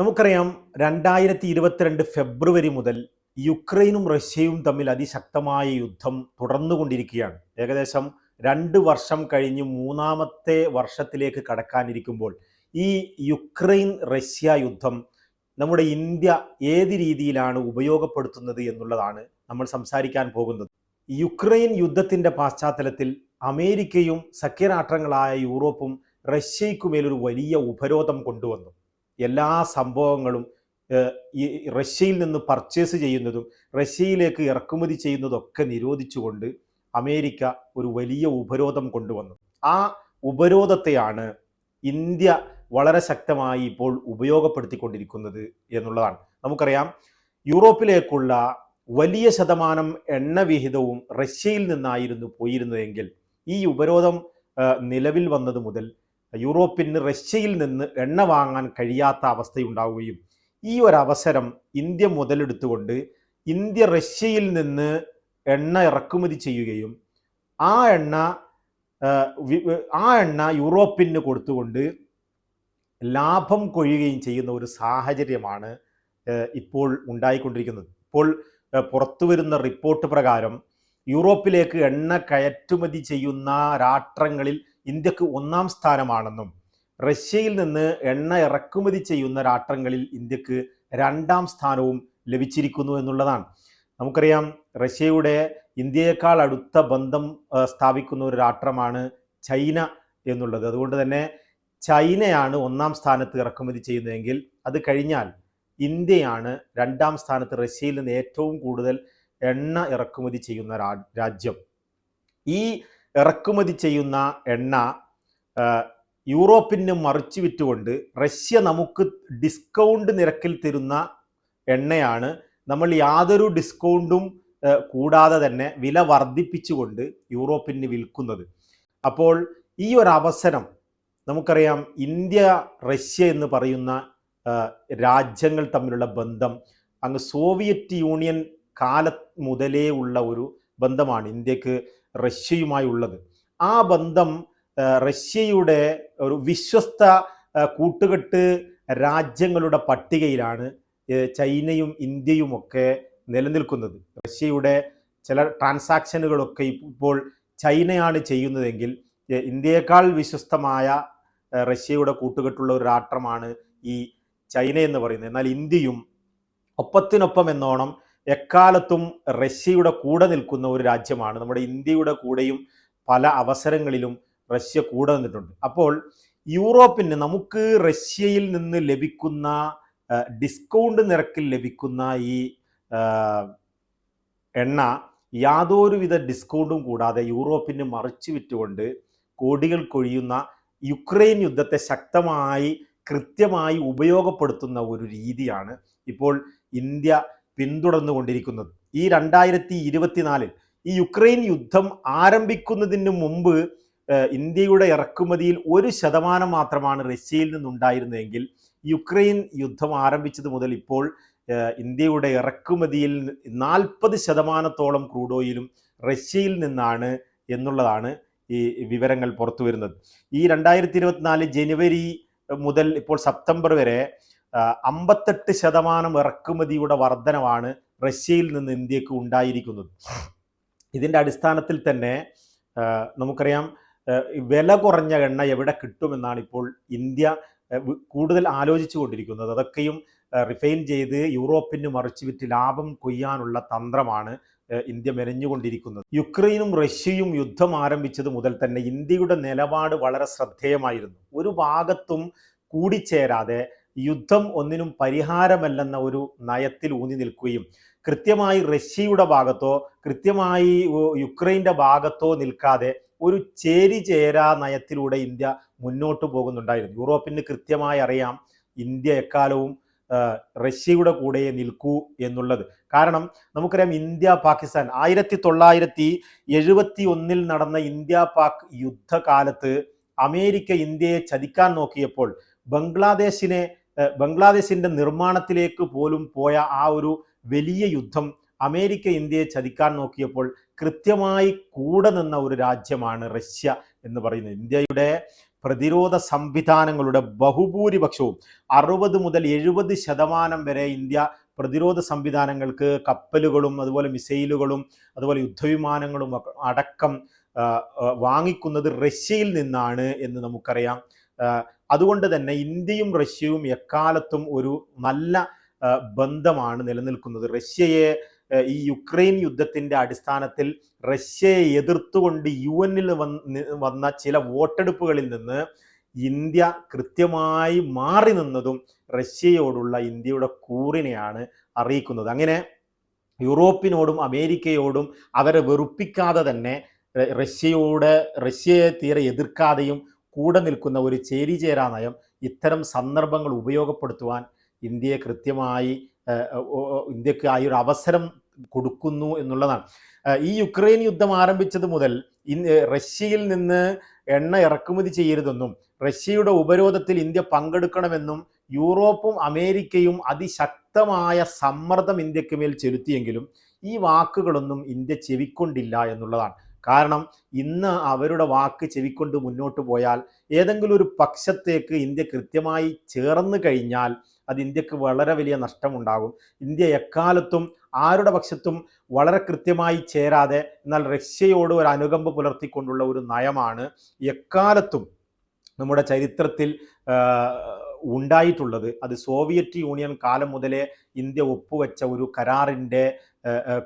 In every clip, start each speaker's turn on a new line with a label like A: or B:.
A: നമുക്കറിയാം രണ്ടായിരത്തി ഇരുപത്തിരണ്ട് ഫെബ്രുവരി മുതൽ യുക്രൈനും റഷ്യയും തമ്മിൽ അതിശക്തമായ യുദ്ധം തുടർന്നുകൊണ്ടിരിക്കുകയാണ്. ഏകദേശം രണ്ട് വർഷം കഴിഞ്ഞ് മൂന്നാമത്തെ വർഷത്തിലേക്ക് കടക്കാനിരിക്കുമ്പോൾ ഈ യുക്രൈൻ റഷ്യ യുദ്ധം നമ്മുടെ ഇന്ത്യ ഏത് രീതിയിലാണ് ഉപയോഗപ്പെടുത്തുന്നത് എന്നുള്ളതാണ് നമ്മൾ സംസാരിക്കാൻ പോകുന്നത്. യുക്രൈൻ യുദ്ധത്തിന്റെ പശ്ചാത്തലത്തിൽ അമേരിക്കയും സഖ്യരാഷ്ട്രങ്ങളായ യൂറോപ്പും റഷ്യയ്ക്കുമേലൊരു വലിയ ഉപരോധം കൊണ്ടുവന്നു. എല്ലാ സംഭവങ്ങളും ഈ റഷ്യയിൽ നിന്ന് പർച്ചേസ് ചെയ്യുന്നതും റഷ്യയിലേക്ക് ഇറക്കുമതി ചെയ്യുന്നതൊക്കെ നിരോധിച്ചുകൊണ്ട് അമേരിക്ക ഒരു വലിയ ഉപരോധം കൊണ്ടുവന്നു. ആ ഉപരോധത്തെയാണ് ഇന്ത്യ വളരെ ശക്തമായി ഇപ്പോൾ ഉപയോഗപ്പെടുത്തിക്കൊണ്ടിരിക്കുന്നത് എന്നുള്ളതാണ്. നമുക്കറിയാം യൂറോപ്പിലേക്കുള്ള വലിയ ശതമാനം എണ്ണ വിഹിതവും റഷ്യയിൽ നിന്നായിരുന്നു പോയിരുന്നതെങ്കിൽ ഈ ഉപരോധം നിലവിൽ വന്നത് മുതൽ യൂറോപ്പിന് റഷ്യയിൽ നിന്ന് എണ്ണ വാങ്ങാൻ കഴിയാത്ത അവസ്ഥയുണ്ടാവുകയും ഈ ഒരു അവസരം ഇന്ത്യ മുതലെടുത്തുകൊണ്ട് ഇന്ത്യ റഷ്യയിൽ നിന്ന് എണ്ണ ഇറക്കുമതി ചെയ്യുകയും ആ എണ്ണ ആ, എണ്ണ യൂറോപ്പിന് കൊടുത്തുകൊണ്ട് ലാഭം കൊയ്യുകയും ചെയ്യുന്ന ഒരു സാഹചര്യമാണ് ഇപ്പോൾ ഉണ്ടായിക്കൊണ്ടിരിക്കുന്നത്. ഇപ്പോൾ പുറത്തു വരുന്ന റിപ്പോർട്ട് പ്രകാരം യൂറോപ്പിലേക്ക് എണ്ണ കയറ്റുമതി ചെയ്യുന്ന രാഷ്ട്രങ്ങളിൽ ഇന്ത്യയ്ക്ക് ഒന്നാം സ്ഥാനമാണെന്നും റഷ്യയിൽ നിന്ന് എണ്ണ ഇറക്കുമതി ചെയ്യുന്ന രാഷ്ട്രങ്ങളിൽ ഇന്ത്യയ്ക്ക് രണ്ടാം സ്ഥാനവും ലഭിച്ചിരിക്കുന്നു എന്നുള്ളതാണ്. നമുക്കറിയാം റഷ്യയുടെ ഇന്ത്യയേക്കാൾ അടുത്ത ബന്ധം സ്ഥാപിക്കുന്ന ഒരു രാഷ്ട്രമാണ് ചൈന എന്നുള്ളത്. അതുകൊണ്ട് തന്നെ ചൈനയാണ് ഒന്നാം സ്ഥാനത്ത് ഇറക്കുമതി ചെയ്യുന്നതെങ്കിൽ അത് കഴിഞ്ഞാൽ ഇന്ത്യയാണ് രണ്ടാം സ്ഥാനത്ത് റഷ്യയിൽ നിന്ന് ഏറ്റവും കൂടുതൽ എണ്ണ ഇറക്കുമതി ചെയ്യുന്ന രാജ്യം. ഈ ഇറക്കുമതി ചെയ്യുന്ന എണ്ണ യൂറോപ്പിന് മറിച്ചു വിറ്റുകൊണ്ട് റഷ്യ നമുക്ക് ഡിസ്കൗണ്ട് നിരക്കിൽ തരുന്ന എണ്ണയാണ്. നമ്മൾ യാതൊരു ഡിസ്കൗണ്ടും കൂടാതെ തന്നെ വില വർദ്ധിപ്പിച്ചുകൊണ്ട് യൂറോപ്പിന് വിൽക്കുന്നത്. അപ്പോൾ ഈ ഒരു അവസരം നമുക്കറിയാം ഇന്ത്യ റഷ്യ എന്ന് പറയുന്ന രാജ്യങ്ങൾ തമ്മിലുള്ള ബന്ധം അങ്ങ് സോവിയറ്റ് യൂണിയൻ കാല മുതലേ ഉള്ള ഒരു ബന്ധമാണ് ഇന്ത്യയ്ക്ക് റഷ്യയുമായി ഉള്ളത് ആ ബന്ധം റഷ്യയുടെ ഒരു വിശ്വസ്ത കൂട്ടുകെട്ട് രാജ്യങ്ങളുടെ പട്ടികയിലാണ് ചൈനയും ഇന്ത്യയും ഒക്കെ നിലനിൽക്കുന്നത്. റഷ്യയുടെ ചില ട്രാൻസാക്ഷനുകളൊക്കെ ഇപ്പോൾ ചൈനയാണ് ചെയ്യുന്നതെങ്കിൽ ഇന്ത്യയേക്കാൾ വിശ്വസ്തമായ റഷ്യയുടെ കൂട്ടുകെട്ടുള്ള ഒരു രാഷ്ട്രമാണ് ഈ ചൈന എന്ന് പറയുന്നത്. എന്നാൽ ഇന്ത്യയും ഒപ്പത്തിനൊപ്പം എന്നോണം എക്കാലത്തും റഷ്യയുടെ കൂടെ നിൽക്കുന്ന ഒരു രാജ്യമാണ്. നമ്മുടെ ഇന്ത്യയുടെ കൂടെയും പല അവസരങ്ങളിലും റഷ്യ കൂടെ നിന്നിട്ടുണ്ട്. അപ്പോൾ യൂറോപ്പിന് നമുക്ക് റഷ്യയിൽ നിന്ന് ലഭിക്കുന്ന ഡിസ്കൗണ്ട് നിരക്കിൽ ലഭിക്കുന്ന ഈ എണ്ണ യാതൊരുവിധ ഡിസ്കൗണ്ടും കൂടാതെ യൂറോപ്പിന് മറിച്ചു വിറ്റുകൊണ്ട് കോടികൾ കൊഴിയുന്ന യുക്രൈൻ യുദ്ധത്തെ ശക്തമായി കൃത്യമായി ഉപയോഗപ്പെടുത്തുന്ന ഒരു രീതിയാണ് ഇപ്പോൾ ഇന്ത്യ പിന്തുടർന്നുകൊണ്ടിരിക്കുന്നത്. ഈ രണ്ടായിരത്തി ഇരുപത്തിനാലിൽ ഈ യുക്രൈൻ യുദ്ധം ആരംഭിക്കുന്നതിന് മുമ്പ് ഇന്ത്യയുടെ ഇറക്കുമതിയിൽ ഒരു ശതമാനം മാത്രമാണ് റഷ്യയിൽ നിന്നുണ്ടായിരുന്നതെങ്കിൽ യുക്രൈൻ യുദ്ധം ആരംഭിച്ചത് മുതൽ ഇപ്പോൾ ഇന്ത്യയുടെ ഇറക്കുമതിയിൽ നാൽപ്പത് ശതമാനത്തോളം ക്രൂഡ് ഓയിലും റഷ്യയിൽ നിന്നാണ് എന്നുള്ളതാണ് ഈ വിവരങ്ങൾ പുറത്തു വരുന്നത് ഈ രണ്ടായിരത്തി ഇരുപത്തിനാല് ജനുവരി മുതൽ ഇപ്പോൾ സെപ്റ്റംബർ വരെ അമ്പത്തെട്ട് ശതമാനം ഇറക്കുമതിയുടെ വർധനവാണ് റഷ്യയിൽ നിന്ന് ഇന്ത്യയ്ക്ക് ഉണ്ടായിരിക്കുന്നത്. ഇതിന്റെ അടിസ്ഥാനത്തിൽ തന്നെ നമുക്കറിയാം വില കുറഞ്ഞ എണ്ണ എവിടെ കിട്ടുമെന്നാണ് ഇപ്പോൾ ഇന്ത്യ കൂടുതൽ ആലോചിച്ചു കൊണ്ടിരിക്കുന്നത് അതൊക്കെയും റിഫൈൻ ചെയ്ത് യൂറോപ്പിന് മറിച്ച് വിറ്റ് ലാഭം കൊയ്യാനുള്ള തന്ത്രമാണ് ഇന്ത്യ മെനഞ്ഞുകൊണ്ടിരിക്കുന്നത്. യുക്രൈനും റഷ്യയും യുദ്ധം ആരംഭിച്ചത് മുതൽ തന്നെ ഇന്ത്യയുടെ നിലപാട് വളരെ ശ്രദ്ധേയമായിരുന്നു. ഒരു ഭാഗത്തും കൂടിച്ചേരാതെ യുദ്ധം ഒന്നിനും പരിഹാരമല്ലെന്ന ഒരു നയത്തിൽ ഊന്നി നിൽക്കുകയും കൃത്യമായി റഷ്യയുടെ ഭാഗത്തോ കൃത്യമായി യുക്രൈന്റെ ഭാഗത്തോ നിൽക്കാതെ ഒരു ചേരി ചേരാ നയത്തിലൂടെ ഇന്ത്യ മുന്നോട്ട് പോകുന്നുണ്ടായിരുന്നു. യൂറോപ്പിന് കൃത്യമായി അറിയാം ഇന്ത്യ എക്കാലവും റഷ്യയുടെ കൂടെ നിൽക്കൂ എന്നുള്ളത്. കാരണം നമുക്കറിയാം ഇന്ത്യ പാകിസ്ഥാൻ ആയിരത്തി തൊള്ളായിരത്തി എഴുപത്തി ഒന്നിൽ നടന്ന ഇന്ത്യ പാക് യുദ്ധകാലത്ത് അമേരിക്ക ഇന്ത്യയെ ചതിക്കാൻ നോക്കിയപ്പോൾ ബംഗ്ലാദേശിനെ ഏഹ്, ബംഗ്ലാദേശിന്റെ നിർമ്മാണത്തിലേക്ക് പോലും പോയ ആ ഒരു വലിയ യുദ്ധം അമേരിക്ക ഇന്ത്യയെ ചതിക്കാൻ നോക്കിയപ്പോൾ കൃത്യമായി കൂടെ നിന്ന ഒരു രാജ്യമാണ് റഷ്യ എന്ന് പറയുന്നത്. ഇന്ത്യയുടെ പ്രതിരോധ സംവിധാനങ്ങളുടെ ബഹുഭൂരിപക്ഷവും അറുപത് മുതൽ എഴുപത് ശതമാനം വരെ ഇന്ത്യ പ്രതിരോധ സംവിധാനങ്ങൾക്ക് കപ്പലുകളും അതുപോലെ മിസൈലുകളും അതുപോലെ യുദ്ധവിമാനങ്ങളും അടക്കം വാങ്ങിക്കുന്നത് റഷ്യയിൽ നിന്നാണ് എന്ന് നമുക്കറിയാം. അതുകൊണ്ട് തന്നെ ഇന്ത്യയും റഷ്യയും എക്കാലത്തും ഒരു നല്ല ബന്ധമാണ് നിലനിൽക്കുന്നത്. റഷ്യയെ ഈ യുക്രൈൻ യുദ്ധത്തിന്റെ അടിസ്ഥാനത്തിൽ റഷ്യയെ എതിർത്തുകൊണ്ട് യു എന്നിൽ വന്ന ചില വോട്ടെടുപ്പുകളിൽ നിന്ന് ഇന്ത്യ കൃത്യമായി മാറി നിന്നതും റഷ്യയോടുള്ള ഇന്ത്യയുടെ കൂറിനെയാണ് അറിയിക്കുന്നത്. അങ്ങനെ യൂറോപ്പിനോടും അമേരിക്കയോടും അവരെ വെറുപ്പിക്കാതെ തന്നെ റഷ്യയോട് റഷ്യയെ തീരെ എതിർക്കാതെയും കൂടെ നിൽക്കുന്ന ഒരു ചേരിചേരാ നയം ഇത്തരം സന്ദർഭങ്ങൾ ഉപയോഗപ്പെടുത്തുവാൻ ഇന്ത്യയെ കൃത്യമായി ഇന്ത്യയ്ക്ക് ആ ഒരു അവസരം കൊടുക്കുന്നു എന്നുള്ളതാണ്. ഈ യുക്രൈൻ യുദ്ധം ആരംഭിച്ചത് മുതൽ റഷ്യയിൽ നിന്ന് എണ്ണ ഇറക്കുമതി ചെയ്യരുതെന്നും റഷ്യയുടെ ഉപരോധത്തിൽ ഇന്ത്യ പങ്കെടുക്കണമെന്നും യൂറോപ്പും അമേരിക്കയും അതിശക്തമായ സമ്മർദ്ദം ഇന്ത്യയ്ക്ക് മേൽ ചെലുത്തിയെങ്കിലും ഈ വാക്കുകളൊന്നും ഇന്ത്യ ചെവിക്കൊണ്ടില്ല എന്നുള്ളതാണ്. കാരണം ഇന്ന് അവരുടെ വാക്ക് ചെവിക്കൊണ്ട് മുന്നോട്ട് പോയാൽ ഏതെങ്കിലും ഒരു പക്ഷത്തേക്ക് ഇന്ത്യ കൃത്യമായി ചേർന്ന് കഴിഞ്ഞാൽ അത് ഇന്ത്യയ്ക്ക് വളരെ വലിയ നഷ്ടമുണ്ടാകും. ഇന്ത്യ എക്കാലത്തും ആരുടെ പക്ഷത്തും വളരെ കൃത്യമായി ചേരാതെ എന്നാൽ റഷ്യയോട് ഒരു അനുകമ്പ പുലർത്തിക്കൊണ്ടുള്ള ഒരു നയമാണ് എക്കാലത്തും നമ്മുടെ ചരിത്രത്തിൽ ഉണ്ടായിട്ടുള്ളത്. അത് സോവിയറ്റ് യൂണിയൻ കാലം മുതലേ ഇന്ത്യ ഒപ്പുവെച്ച ഒരു കരാറിന്റെ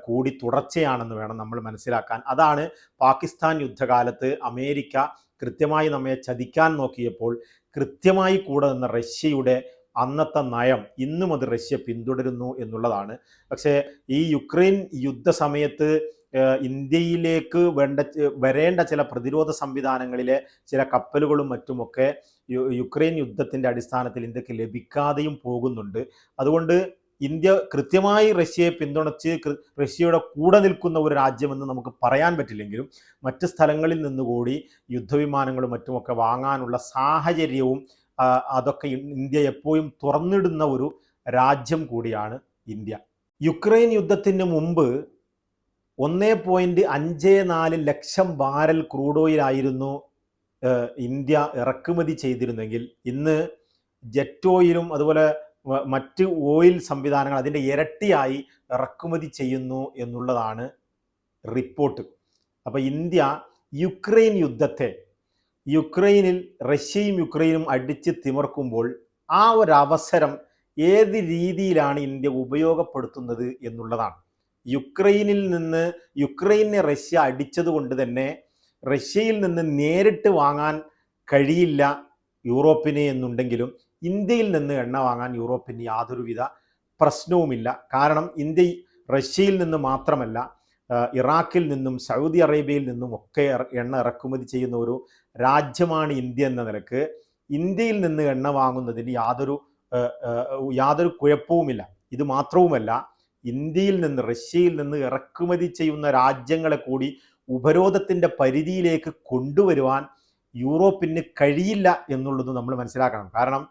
A: കൂടി തുടർച്ചയാണെന്ന് വേണം നമ്മൾ മനസ്സിലാക്കാൻ. അതാണ് പാകിസ്ഥാൻ യുദ്ധകാലത്ത് അമേരിക്ക കൃത്യമായി നമ്മെ ചതിക്കാൻ നോക്കിയപ്പോൾ കൃത്യമായി കൂടെ നിന്ന റഷ്യയുടെ അന്നത്തെ നയം ഇന്നും അത് റഷ്യ പിന്തുടരുന്നു എന്നുള്ളതാണ്. പക്ഷേ ഈ യുക്രൈൻ യുദ്ധ സമയത്ത് ഇന്ത്യയിലേക്ക് വേണ്ട വരേണ്ട ചില പ്രതിരോധ സംവിധാനങ്ങളിലെ ചില കപ്പലുകളും മറ്റുമൊക്കെ യുക്രൈൻ യുദ്ധത്തിന്റെ അടിസ്ഥാനത്തിൽ ഇന്ത്യയ്ക്ക് ലഭിക്കാതെയും പോകുന്നുണ്ട്. അതുകൊണ്ട് ഇന്ത്യ കൃത്യമായി റഷ്യയെ പിന്തുണച്ച് റഷ്യയുടെ കൂടെ നിൽക്കുന്ന ഒരു രാജ്യമെന്ന് നമുക്ക് പറയാൻ പറ്റില്ലെങ്കിലും മറ്റ് സ്ഥലങ്ങളിൽ നിന്നുകൂടി യുദ്ധവിമാനങ്ങളും മറ്റുമൊക്കെ വാങ്ങാനുള്ള സാഹചര്യവും അതൊക്കെ ഇന്ത്യ എപ്പോഴും തുറന്നിടുന്ന ഒരു രാജ്യം കൂടിയാണ് ഇന്ത്യ. യുക്രൈൻ യുദ്ധത്തിന് മുമ്പ് ഒന്നേ പോയിന്റ് അഞ്ച് നാല് ലക്ഷം ബാരൽ ക്രൂഡ് ഓയിലായിരുന്നു ഇന്ത്യ ഇറക്കുമതി ചെയ്തിരുന്നെങ്കിൽ ഇന്ന് ജെറ്റ് ഓയിലും അതുപോലെ മറ്റ് ഓയിൽ സംവിധാനങ്ങൾ അതിന്റെ ഇരട്ടിയായി ഇറക്കുമതി ചെയ്യുന്നു എന്നുള്ളതാണ് റിപ്പോർട്ട് അപ്പോൾ ഇന്ത്യ യുക്രൈൻ യുദ്ധത്തെ യുക്രൈനിൽ റഷ്യയും യുക്രൈനും അടിച്ച് തിമർക്കുമ്പോൾ ആ ഒരു അവസരം ഏത് രീതിയിലാണ് ഇന്ത്യ ഉപയോഗപ്പെടുത്തുന്നത് എന്നുള്ളതാണ്. യുക്രൈനിൽ നിന്ന് യുക്രൈനെ റഷ്യ അടിച്ചത് കൊണ്ട് തന്നെ റഷ്യയിൽ നിന്ന് നേരിട്ട് വാങ്ങാൻ കഴിയില്ല യൂറോപ്പിനെ എന്നുണ്ടെങ്കിലും ഇന്ത്യയിൽ നിന്ന് എണ്ണ വാങ്ങാൻ യൂറോപ്പിന് യാതൊരുവിധ പ്രശ്നവുമില്ല. കാരണം ഇന്ത്യ റഷ്യയിൽ നിന്ന് മാത്രമല്ല ഇറാഖിൽ നിന്നും സൗദി അറേബ്യയിൽ നിന്നും ഒക്കെ എണ്ണ ഇറക്കുമതി ചെയ്യുന്ന ഒരു രാജ്യമാണ് ഇന്ത്യ എന്ന നിലയ്ക്ക് ഇന്ത്യയിൽ നിന്ന് എണ്ണ വാങ്ങുന്നതിന് യാതൊരു യാതൊരു കുഴപ്പവുമില്ല. ഇത് മാത്രവുമല്ല ഇന്ത്യയിൽ നിന്ന് റഷ്യയിൽ നിന്ന് ഇറക്കുമതി ചെയ്യുന്ന രാജ്യങ്ങളെ കൂടി ഉപരോധത്തിന്റെ പരിധിയിലേക്ക് കൊണ്ടുവരുവാൻ യൂറോപ്പിന് കഴിയില്ല എന്നുള്ളത് നമ്മൾ മനസ്സിലാക്കണം. കാരണം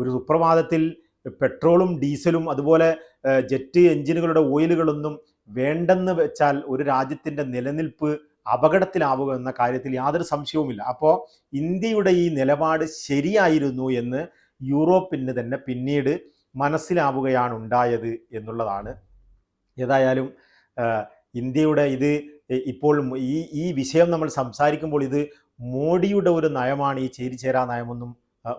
A: ഒരു സുപ്രഭാതത്തിൽ പെട്രോളും ഡീസലും അതുപോലെ ജെറ്റ് എഞ്ചിനുകളുടെ ഓയിലുകളൊന്നും വേണ്ടെന്ന് വെച്ചാൽ ഒരു രാജ്യത്തിന്റെ നിലനിൽപ്പ് അപകടത്തിലാവുക എന്ന കാര്യത്തിൽ യാതൊരു സംശയവുമില്ല. അപ്പോൾ ഇന്ത്യയുടെ ഈ നിലപാട് ശരിയായിരുന്നു എന്ന് യൂറോപ്പിന് തന്നെ പിന്നീട് മനസ്സിലാവുകയാണ് ഉണ്ടായത് എന്നുള്ളതാണ്. ഏതായാലും ഇന്ത്യയുടെ ഇത് ഇപ്പോൾ ഈ ഈ വിഷയം നമ്മൾ സംസാരിക്കുമ്പോൾ ഇത് മോഡിയുടെ ഒരു നയമാണ് ഈ ചേരിചേരാ നയമൊന്നും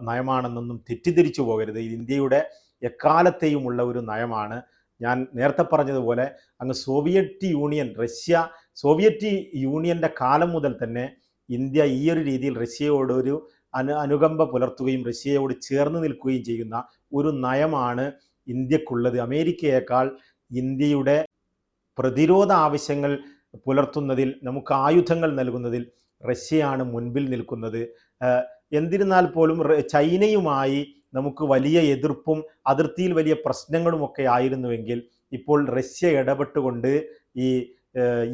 A: നയമാണെന്നൊന്നും തെറ്റിദ്ധരിച്ചു പോകരുത്. ഇത് ഇന്ത്യയുടെ എക്കാലത്തെയുമുള്ള ഒരു നയമാണ്. ഞാൻ നേരത്തെ പറഞ്ഞതുപോലെ അങ്ങ് സോവിയറ്റ് യൂണിയൻ റഷ്യ സോവിയറ്റ് യൂണിയന്റെ കാലം മുതൽ തന്നെ ഇന്ത്യ ഈ ഒരു രീതിയിൽ റഷ്യയോട് ഒരു അനു അനുകമ്പ പുലർത്തുകയും റഷ്യയോട് ചേർന്ന് നിൽക്കുകയും ചെയ്യുന്ന ഒരു നയമാണ് ഇന്ത്യക്കുള്ളത്. അമേരിക്കയേക്കാൾ ഇന്ത്യയുടെ പ്രതിരോധ ആവശ്യങ്ങൾ പുലർത്തുന്നതിൽ നമുക്ക് ആയുധങ്ങൾ നൽകുന്നതിൽ റഷ്യയാണ് മുൻപിൽ നിൽക്കുന്നത്. എന്നിരുന്നാൽ പോലും ചൈനയുമായി നമുക്ക് വലിയ എതിർപ്പും അതിർത്തിയിൽ വലിയ പ്രശ്നങ്ങളും ഒക്കെ ആയിരുന്നുവെങ്കിൽ ഇപ്പോൾ റഷ്യ ഇടപെട്ടുകൊണ്ട് ഈ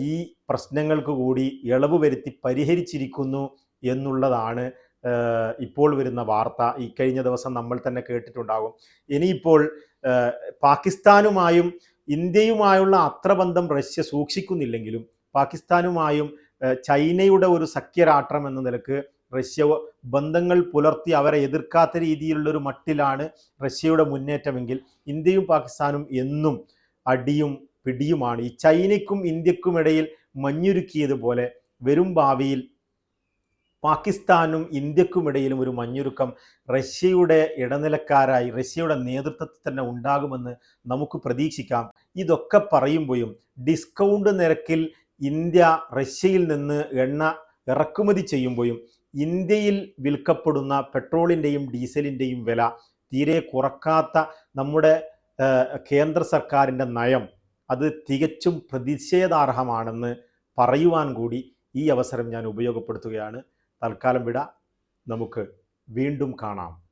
A: ഈ പ്രശ്നങ്ങൾക്ക് കൂടി ഇളവ് വരുത്തി പരിഹരിച്ചിരിക്കുന്നു എന്നുള്ളതാണ് ഇപ്പോൾ വരുന്ന വാർത്ത. ഈ കഴിഞ്ഞ ദിവസം നമ്മൾ തന്നെ കേട്ടിട്ടുണ്ടാകും. ഇനിയിപ്പോൾ പാകിസ്ഥാനുമായും ഇന്ത്യയുമായുള്ള അത്ര ബന്ധം റഷ്യ സൂക്ഷിക്കുന്നില്ലെങ്കിലും പാകിസ്ഥാനുമായും ചൈനയുടെ ഒരു സഖ്യരാഷ്ട്രം എന്ന നിലയ്ക്ക് റഷ്യ ബന്ധങ്ങൾ പുലർത്തി അവരെ എതിർക്കാത്ത രീതിയിലുള്ളൊരു മട്ടിലാണ് റഷ്യയുടെ മുന്നേറ്റമെങ്കിൽ ഇന്ത്യയും പാകിസ്ഥാനും എന്നും അടിയും പിടിയുമാണ്. ഈ ചൈനയ്ക്കും ഇന്ത്യക്കും ഇടയിൽ മഞ്ഞുരുക്കിയതുപോലെ വരും ഭാവിയിൽ പാകിസ്ഥാനും ഇന്ത്യക്കുമിടയിലും ഒരു മഞ്ഞുരുക്കം റഷ്യയുടെ ഇടനിലക്കാരായി റഷ്യയുടെ നേതൃത്വത്തിൽ തന്നെ ഉണ്ടാകുമെന്ന് നമുക്ക് പ്രതീക്ഷിക്കാം. ഇതൊക്കെ പറയുമ്പോഴും ഡിസ്കൗണ്ട് നിരക്കിൽ ഇന്ത്യ റഷ്യയിൽ നിന്ന് എണ്ണ ഇറക്കുമതി ചെയ്യുമ്പോഴും ഇന്ത്യയിൽ വിൽക്കപ്പെടുന്ന പെട്രോളിന്റെയും ഡീസലിന്റെയും വില തീരെ കുറക്കാത്ത നമ്മുടെ കേന്ദ്ര സർക്കാരിന്റെ നയം അത് തികച്ചും പ്രതിഷേധാർഹമാണെന്ന് പറയുവാൻ കൂടി ഈ അവസരം ഞാൻ ഉപയോഗപ്പെടുത്തുകയാണ്. തൽക്കാലം വിട. നമുക്ക് വീണ്ടും കാണാം.